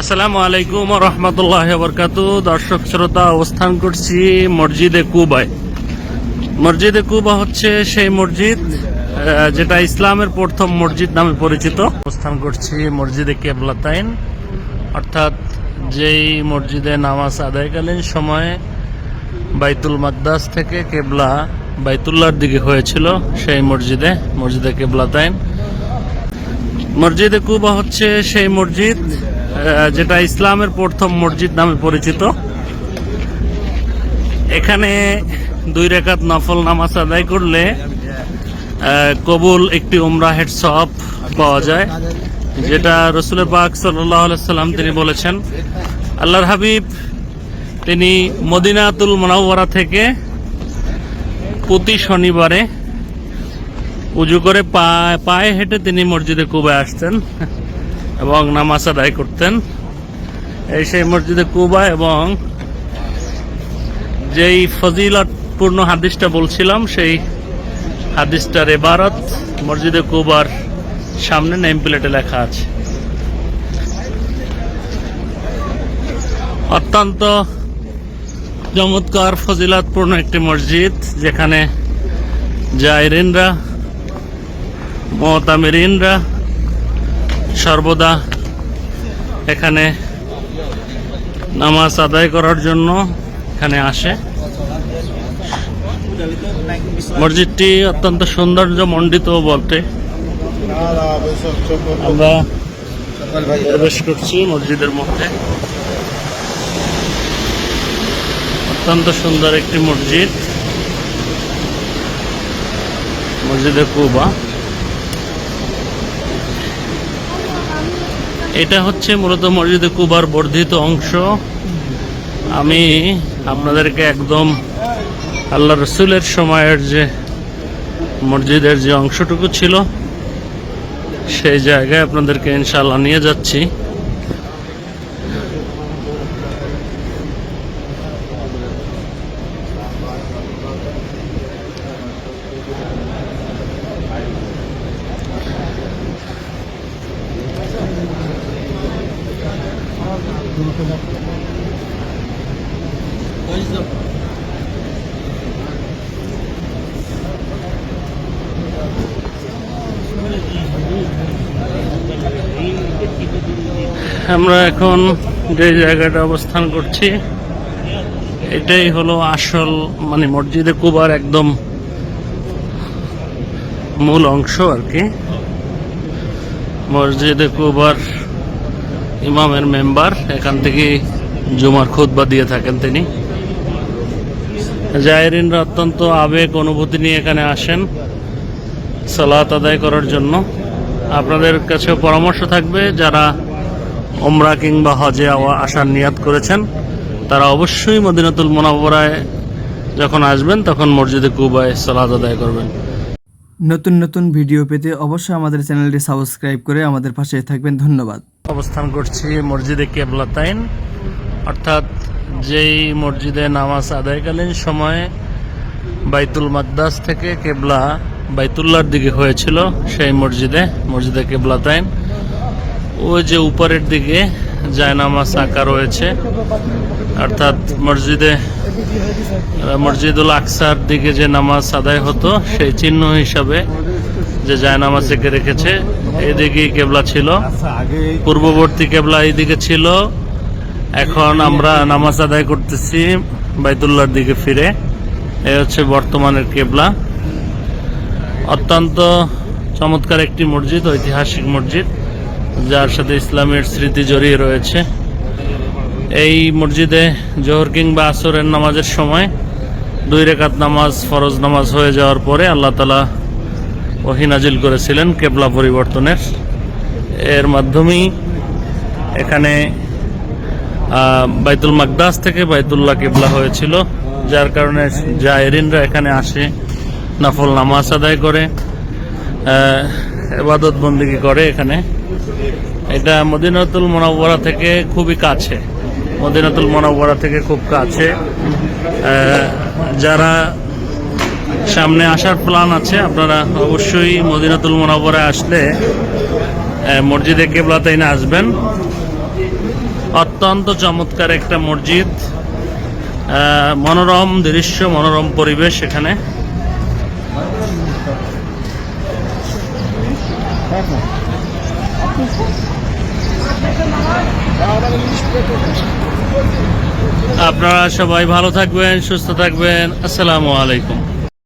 আসসালামু আলাইকুম রহমতুল্লাহ বরকাত দর্শক, শ্রোতা, অবস্থান করছি মসজিদে কুবায়। মসজিদে কুবা হচ্ছে সেই মসজিদ যেটা ইসলামের প্রথম মসজিদ নামে পরিচিত। অবস্থান করছি মসজিদে কেবলাতাইন। অর্থাৎ যেই মসজিদে নামাজ আদায়কালীন সময়ে বাইতুল মাকদাস থেকে কেবলা বাইতুল্লার দিকে হয়েছিল, সেই মসজিদে মসজিদে কেবলাতাইন। মসজিদে কুবা হচ্ছে সেই মসজিদ যেটা ইসলামের প্রথম মসজিদ নামে পরিচিত। এখানে দুই রেখাত নফল নামাজ আদায় করলে কবুল একটি উমরাহের সব পাওয়া যায়, যেটা রসুলের পাক সাল্লাম তিনি বলেছেন, আল্লাহর হাবিব তিনি মদিনাতুল মনাওয়ারা থেকে প্রতি শনিবারে উজু করে পায়ে হেঁটে তিনি মসজিদে কুবায় আসতেন এবং নামাজ আদায় করতেন। এই সেই মসজিদে কুবা এবং যেই ফজিলতপূর্ণ হাদিসটা বলছিলাম, সেই হাদিসটার এবারত মসজিদে কুবার সামনে নেম প্লেটে লেখা আছে। অত্যন্ত চমৎকার, ফজিলাতপূর্ণ একটি মসজিদ, যেখানে জায়রিনরা, মতামেরিনরা সর্বদা এখানে নামাজ আদায় করার জন্য এখানে আসে। মসজিদটি অত্যন্ত সৌন্দর্য মণ্ডিত বলতে আমরা প্রবেশ করছি মসজিদের মধ্যে। অত্যন্ত সুন্দর একটি মসজিদ। মসজিদে কুবা। এটা হচ্ছে মূলত মসজিদে কুবার বর্ধিত অংশ। আমি আপনাদেরকে একদম আল্লাহ রসুলের সময়ের যে মসজিদের যে অংশটুকু ছিল, সেই জায়গায় আপনাদেরকে ইনশাল্লাহ নিয়ে যাচ্ছি। আমরা এখন যে জায়গাটা অবস্থান করছি, এটাই হলো আসল মানে মসজিদে কুবার একদম মূল অংশ আর কি। মসজিদে কুবার ইমামের মেম্বার, এখান থেকে জুমার খুতবা দিয়ে থাকেন তিনি। জায়রিনরা অত্যন্ত আবেগ, অনুভূতি নিয়ে এখানে আসেন সালাত আদায় করার জন্য। আপনাদের কাছে পরামর্শ থাকবে, যারা ওমরা কিংবা হজে আসার নিয়াত করেছেন, তারা অবশ্যই মদিনাতুল মোনাবরায় যখন আসবেন, তখন মসজিদে কুবায় সালাত আদায় করবেন। নতুন নতুন ভিডিও পেতে অবশ্যই আমাদের চ্যানেলটি সাবস্ক্রাইব করে আমাদের পাশে থাকবেন। ধন্যবাদ। অবস্থান করছি মসজিদে কেবলাতাইন অর্থাৎ যেই মসজিদে নামাজ আদায়কালীন সময়ে বাইতুল মাকদাস থেকে কেবলা বাইতুল্লার দিকে হয়েছিল, সেই মসজিদে মসজিদে কেবলাতাইন ওই যে উপরের দিকে জায়নামাজ আঁকা রয়েছে, অর্থাৎ মসজিদে, মসজিদুল আকসার দিকে যে নামাজ আদায় হতো, সেই চিহ্ন হিসাবে যে জায়নামাজ এঁকে রেখেছে, এদিকেই কেবলা ছিল। পূর্ববর্তী কেবলা এইদিকে ছিল। এখন আমরা নামাজ আদায় করতেছি বাইতুল্লাহর দিকে ফিরে। এই হচ্ছে বর্তমানের কেবলা। অত্যন্ত চমৎকার একটি মসজিদ, ঐতিহাসিক মসজিদ, যার সাথে ইসলামের স্মৃতি জড়িয়ে রয়েছে। এই মসজিদে জোহর কিংবা আসরের নামাজের সময় দুই রেখাত নামাজ, ফরজ নামাজ হয়ে যাওয়ার পরে আল্লাহ তালা ওহি নাজিল করেছিলেন কেবলা পরিবর্তনের। এর মাধ্যমেই এখানে বাইতুল মাকদাস থেকে বাইতুল্লাহ কেবলা হয়েছিল, যার কারণে জায়রিনরা এখানে আসে, নাফল নামাজ আদায় করে এবাদত বন্দিগি করে এখানে। এটা মদিনাতুল মোনাব্বরা থেকে খুবই কাছে, মদিনাতুল মোনাব্বরা থেকে খুব কাছে। যারা সামনে আসার প্ল্যান আছে। আপনারা অবশ্যই মদিনাতুল মোনাব্বরায় আসলে মসজিদে কেবলাতাইনে আসবেন। অত্যন্ত চমৎকার একটা মসজিদ। মনোরম দৃশ্য, মনোরম পরিবেশ এখানে। আপনারা সবাই ভালো থাকবেন, সুস্থ থাকবেন। আসসালামু আলাইকুম।